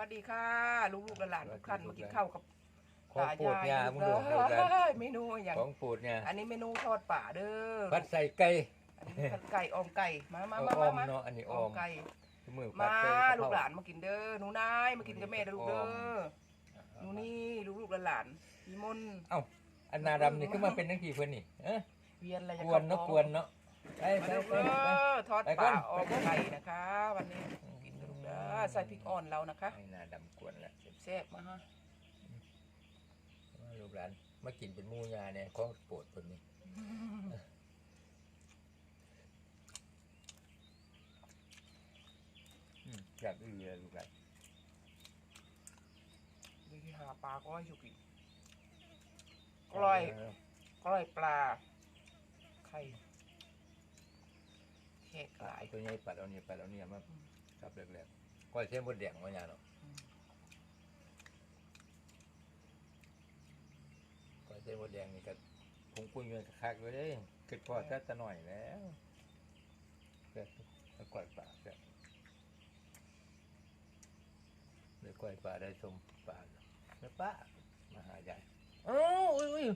วัสดีค่ะ ลูกๆหลานๆทุกท่านมากินข้าวกับของโปรดยามึงดูเด้ดูกันอเมนูอย่าง ของโปรดเนี่ยอันนี้เมนูทอดป่าเด้อผัดใส่ไก่อันนี้ผัดไก่ออมไก่มามาเอามาอ้อมามมาเนาะอันนี้ออ้ออมมไก่มือผัดมาใส่ลูกหกะลานมากินเด้อหนูนายมากินกับแม่เด้อลูกเด้อหนูนี่ลูกๆหลานๆพี่มนต์เอ้าอันนาดำนี่คือมาเป็นนักขี่เพิ่นนี่เอ้ยเวียนอะไรกวนเนาะกวนเนาะไปมาไปเด้อไป เด้ไปอทอดไปก่ป่าอน ออมไก่นะคะ วันนี้กิ นกับลูกเด้อใส่พริกอ่อนเรานะคะให้นาดำกวนละแซ่บๆมาฮะลูกหลานมากินเป็นหมู่ยาเนี่ยของโปรดเพิ่นนี่อืมอยากอื้อเลยลูกหลานวิธีหาปลาก็ให้ชุกินกล้อยกล้อยปลา ไข่แขกหลาย ตัวใหญ่ปัดเอาเนี่ยปัดเอาเนี่ยมาอืม ครับแรกๆก้อยเส้นบดแดงมาอย่างเนาะอืมก้อยเส้นบดแดงนี่ก็ผงปุ้ยเงินคักๆเลยคิดพอแค่ตะหน่อยแล้วเกิดแล้วก้อยปลาเกิดเลยก้อยปลาได้ชมปลาแล้วป้ามาหาใหญ่เอ้าอุ้ยอุ้ย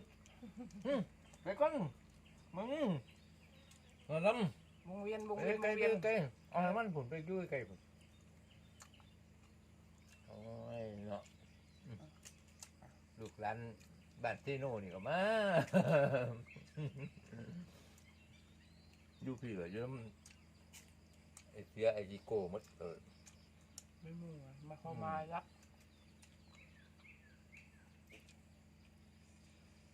อืมไปก่อนมึงมาล้ำวงเวียนวงไก่เวียนวไก่งเวียนไก่ เอาให้มันผลไปด้วยไก่ผมโอ้ยเนาะอืมลูกหลานบ้านที่โน่นี่ก็มา อยู่พี่เหรอเยอะมันไอเสียไอจิโก้หมดเออไม่มือมาเข้ามายัก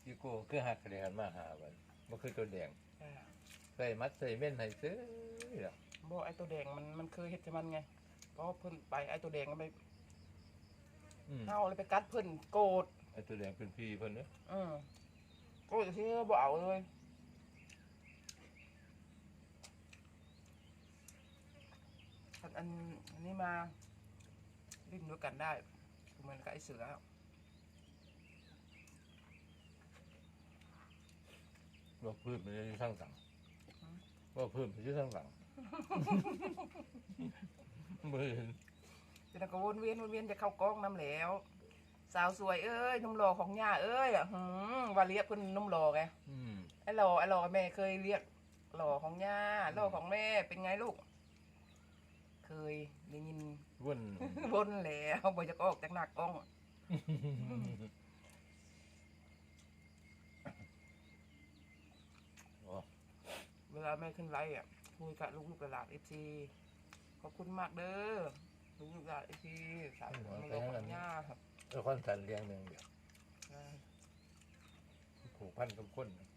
จิโก้คือหักกระเดียนมาหาวันมันคือตัวแดงใส่มัดใส่เม่นให้ซื้อหรอ บอกไอ้ตัวแดงมันมันเคยเห็ดจะมันไงเพราะเพิ่นไปไอ้ตัวแดงก็ไปอืมเฮาเลยไปกัดเพิ่นโกรธไอตัวแดงเป็นพี่เพิ่นเนอะอืมโกรธที่บ่เอาเลยอันอันอันนี้มาดิ้นด้วยกันได้คือเหมือนกับไอ้เสือว่าพืชมันจะสร้างสังว่าพืชมันจะสร้างสั งมือจะนั่นก็วนเวียนวนเวียนจะเข้ากล้องน้ำแล้ว สาวสวยเอ้ยหนุ่มหล่อของย่าเอ้ยอะหืมว่าเรียกเพิ่นหนุ่มหล่อไงอืมไอ้หล่อไอ้หล่อแม่เคยเรียกหล่อของย่าหล่อของแม่เป็นไงลูก เคยได้ยิน วุ่นบนแล้วบ่จะออกจากหน้ากล้องโอ้เวลาแม่ขึ้นไลฟ์อะ คุยกับลูกๆหลานเอฟซีขอบคุณมากเด้อลูกๆหลานเอฟซีสาวของหล่อของย่าครับแล้วคนสันเลี้ยงหนึ่งเดียวอ่าผูกพันกับคนอะ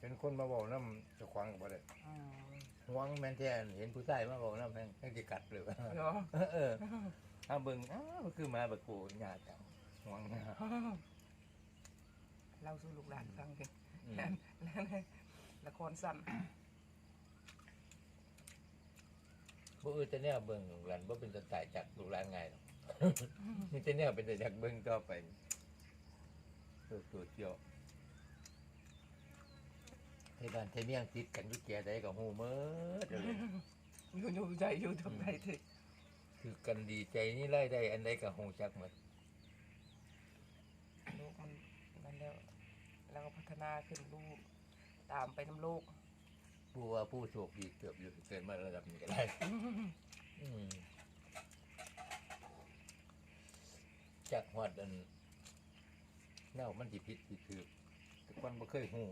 เป็นคนมาบอกน้ำจะขวางกับบ่ได้อืมห่วงแม่นแท้เห็นผู้ชายมาบอกน้ำแม่งแม่งจะกัดเลยว่ะเนาะเออถ้าเบิ่งอ้าวมันคือมาแบบกูญาติจังห่วงนะเล่าสู่ลูกหลานฟังกันอืมแล้วแล้วละครสั้น บ่เออแต่แนวเบิ่งลูกหลานบ่เป็นจะตายจากลูกหลานง่ายหรอกมีแต่แนวเป็นแต่จากเบิ่งต่อไปตัวตัวเที่ยวที่บ้านที่เมียงติดกันอยู่แก่ใดก็ฮู้หมดเลย อยู่อยู่ใจอยู่ตรงไหนถึงคือกันดีใจนี่ไล่ได้อันใดก็ฮู้จักหมดโลกมันนั่นแล้ว แล้วก็พัฒนาขึ้นลูกตามไปน้ำโลก ผู้ว่าผู้โชคดีเกือบอยู่เกินมาระดับนี้ก็ได้ อืมจากฮอดอันแนวมันสิผิดสิถูกแต่คนบ่เคยฮู้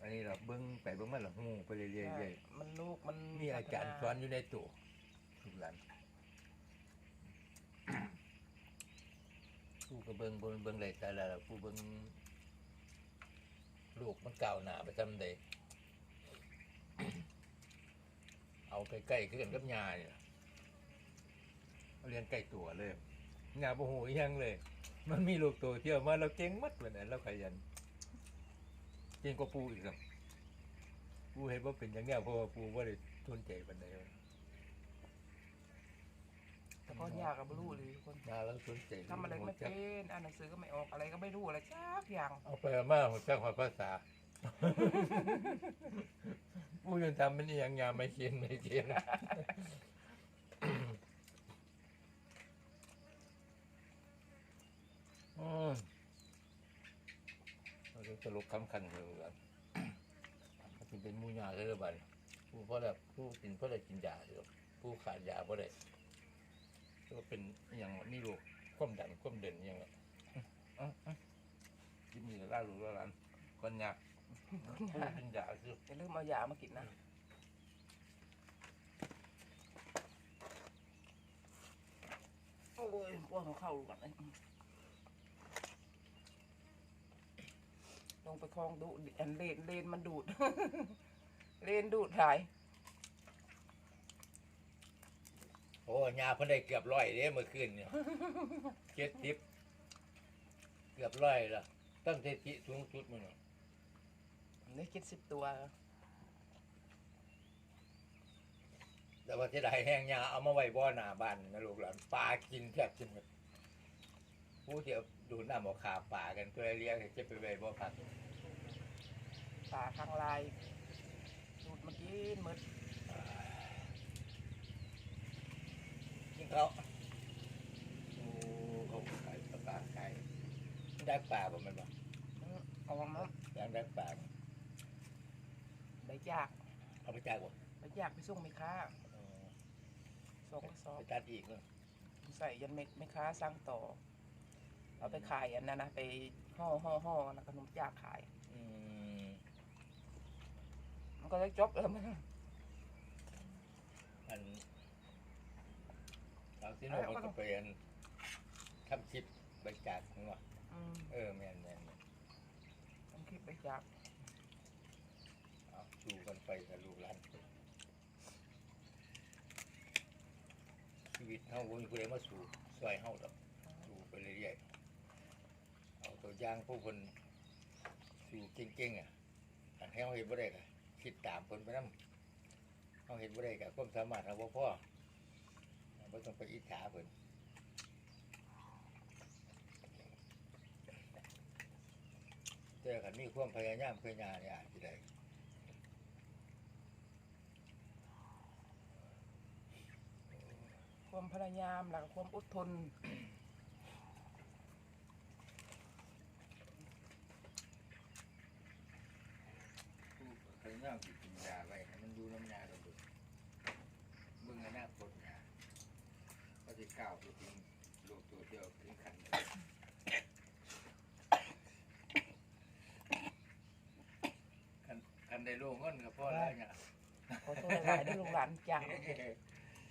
อันนี้เราเบิ่งไปเบิ่งมาและฮู้ไปเรื่อยๆใช่มันลูกมันมีอาจารย์สอนอยู่ในตัวทุกหลานผู้ก็เบิ่งเบิ่งเบิ่งได้แต่ละผู้เบิ่ง ลูกมันก้าวหน้าไปซำใดเอาใกล้ๆกันกับยาเนี่ยเรียนใกล้ตัวเลยยาบ่ฮู้อีหยังเลย มันมีลูกตัวเที่ยวมาเราเก่งมัดวันนั้นเราขยันเก่งกว่าปูอีกครับปูเห็นว่าเป็นอย่างเงี้ยเพราะว่าปูว่าได้ทุนใจปันใด พ่อยากก็ไม่รู้เลยทุกคนมาแล้วสนใจทำอะไรไม่เป็นอ่านหนังสือก็ไม่ออกอะไรก็ไม่รู้อะไรสักอย่าง เอาไปเามาหัวจักหัวภาษาผู้ยันทำมันยังงามไม่เขียนไม่เขียนอืมเราจะตลกคำคันเลยกันมันเป็นมูยาเลยหรือเปล่าผู้เพราะอะไรผู้กินเพราะอะไรกินยาหรือผู้ขาดยาเพราะอะไร ด้ก็เป็นอย่างนี่ลูกความดันความเด่นอย่างเงี้ยอะอะกินนี่ก็ล่าลูกล่าหลานคนยากผู้กินยาคืออย่าลืมเอายามากินนะโอ้ยพวกเขาเข้าก่อนเลยลงไปคลองดูดอันเลนเลนมันดูด เลนดูดถ่าย โอ้ยาเพิ่นได้เกือบร้อยเด้เมื่อคืนเนี่ยเจ็ดทิปเกือบร้อยละตั้งเทติสูงสุดมันน่ะได้คิดสิบตัว แต่ว่าเสียดายแห้งยาเอามาไว้บ่อหน้าบ้านนะลูกหลานปลากินแทบจะหมดผู้เดียวดูดน้ำเอาขาป่ากันตัวเลี้ยงจะไปไว้บ่อพักป่าข้างลายดูดเมื่อกี้มืด กิน เขาวโอ้เขาขายปลาไก่ได้ปลาบ่แมันบ่อื้อเอามายังได้ปลาบ่ใบยากเอาไปจากบ่ใบยากไปส่งไหมค้าเออส่งกระสอบไปตัดอีกเนาะใส่ยันเม็ดไม่ค้าสร้างต่อ เอาไปขายอันนั้นนะไปห่อห่อห่อนะขนมจากขาย อืมมันก็จะจบแล้วมันอัน เราที่โน่นมันก็เป็นทำคลิปบริจาคเนาะอืมเออแม่นแม่นแม่นต้องคิดใบจากเอาดูกันไปกับลูกหลานชีวิตเฮาบ่มีผู้ใดมาสู่ซอยเฮาดอกสู่ไปเรื่อยๆเอาตัวอย่างผู้คนสู่เก่งๆอะอันให้เฮาเฮ็ดบ่ได้ก็คิดตามเพิ่นไปนำเฮาเฮ็ดบ่ได้ก็ความสามารถเฮาบ่พอบ่ ต้องไปอิจฉาเพิ่นแต่คันมีความพยายามพยายามเนี่ยอาจสิได้ความพยายามหลักความอดทนผู้พยายามสิกินยาไว้ให้มันอยู่น้ำยาเราดูเบิ่งอนาคตยา ก็สิก้าวไปถึงโลกตัวเดียวถึงขันคันคันได้โลกเงินก็พอแล้วเนี่ยขอโทษหลายๆได้ลูกหลานจาก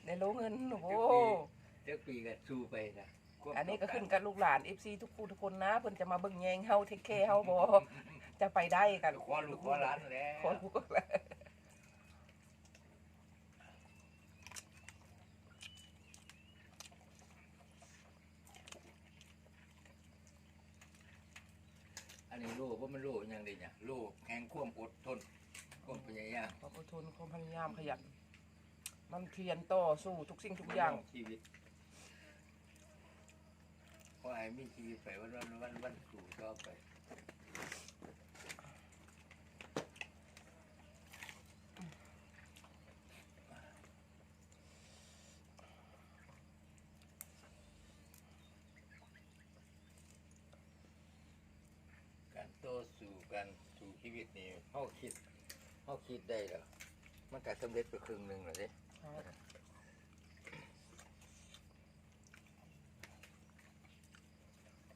ได้รู้เงินโอ้โหเจ้าปีก็สู้ไปนะอันนี้ก็ขึ้นกับลูกหลานเอฟซีทุกคู่ทุกคนนะเพิ่นจะมาเบิ่งแยงเฮาเทคเคเฮาบ่จะไปได้กันขอลูกขอหลานแล้วขอลูกก็แล้วอันนี้โลกว่ามันโลก อยังไงเนี่ยโลกแห่งความอดทนความพยายามความอดทนความพยายามขยัน มันเพียรต่อสู้ทุกสิ่งทุกอย่างชีวิตขอให้มีชีวิตไปวันวันวันวันสู่ต่อไป ต่อสู้กันสู่ชีวิตนี่เขาคิดเขาคิดได้เหรอมันก็สำเร็จไปครึ่งหนึ่งแล้วเด้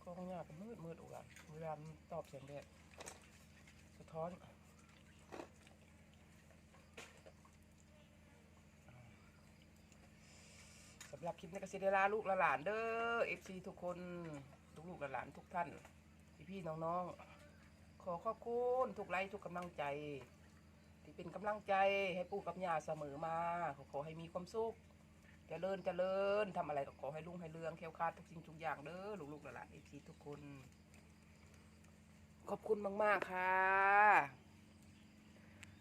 ก็คงยาก็มืดมืดอุกันเวลามันตอบเสียงแดดสะท้อนสำหรับคลิปนี้ก็สิได้ลาลูกละหลานเด้อเอฟซีทุกคน ทุกลูกๆหลานทุกท่าน พี่พี่ๆน้องๆ ขอขอบคุณทุกไลค์ทุกกำลังใจ ที่เป็นกำลังใจให้ปู่กับย่าเสมอมา ขอขอให้มีความสุขเจริญเจริญทำอะไรก็ขอให้ลุงให้เรืองแคล้วคลาดทุกสิ่งทุกอย่างเด้อลูกๆหลานๆเอฟซีทุกคน ขอบคุณมากๆค่ะ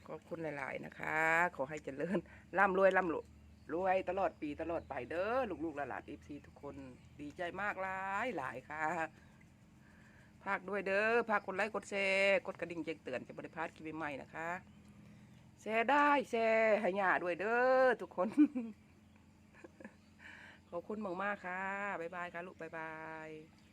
ขอบคุณหลาย ๆ นะคะ ขอให้เจริญร่ำรวยร่ำรวยรวยตลอดปีตลอดไปเด้อลูกๆหลานๆเอฟซีทุกคนดีใจมากหลายหลายค่ะ พากด้วยเด้อพากกดไลค์กดแชร์กดกระดิ่งแจ้งเตือนจะบริพลาดคลิปใหม่ๆนะคะแชร์ได้แชร์ให้หยาด้วยเด้อทุกคน ขอบคุณมากๆค่ะบ๊ายบายค่ะลูกบ๊ายบาย